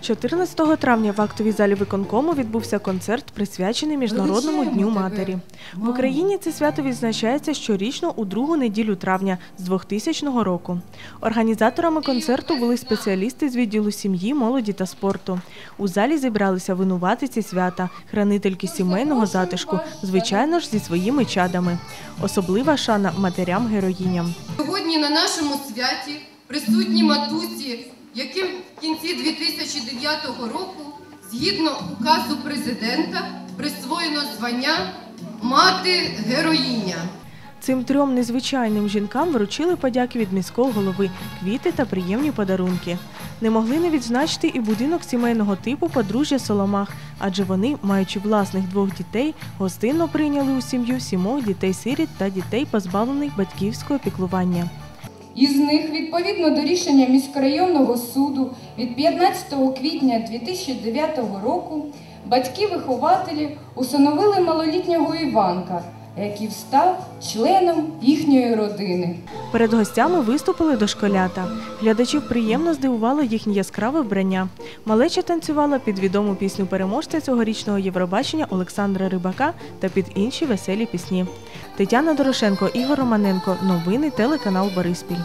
14 травня в актовій залі виконкому відбувся концерт, присвячений Міжнародному дню матері. В Україні це свято відзначається щорічно у другу неділю травня з 2000 року. Організаторами концерту були спеціалісти з відділу сім'ї, молоді та спорту. У залі зібралися винуватиці свята, хранительки сімейного затишку, звичайно ж зі своїми чадами. Особлива шана матерям-героїням. Сьогодні на нашому святі присутні матусі, яким в кінці 2009 року, згідно указу президента, присвоєно звання мати героїня. Цим трьом незвичайним жінкам вручили подяки від міського голови, квіти та приємні подарунки. Не могли не відзначити і будинок сімейного типу подружжя Соломах, адже вони, маючи власних двох дітей, гостинно прийняли у сім'ю сімох дітей-сиріт та дітей, позбавлених батьківського піклування. Із них, відповідно до рішення міськрайонного суду від 15 квітня 2009 року, батьки-вихователі усиновили малолітнього Іванка, який став членом їхньої родини. Перед гостями виступили дошколята. Глядачів приємно здивувало їхнє яскраве вбрання. Малеча танцювала під відому пісню переможця цьогорічного Євробачення Олександра Рибака та під інші веселі пісні. Тетяна Дорошенко, Ігор Романенко. Новини телеканал Бориспіль.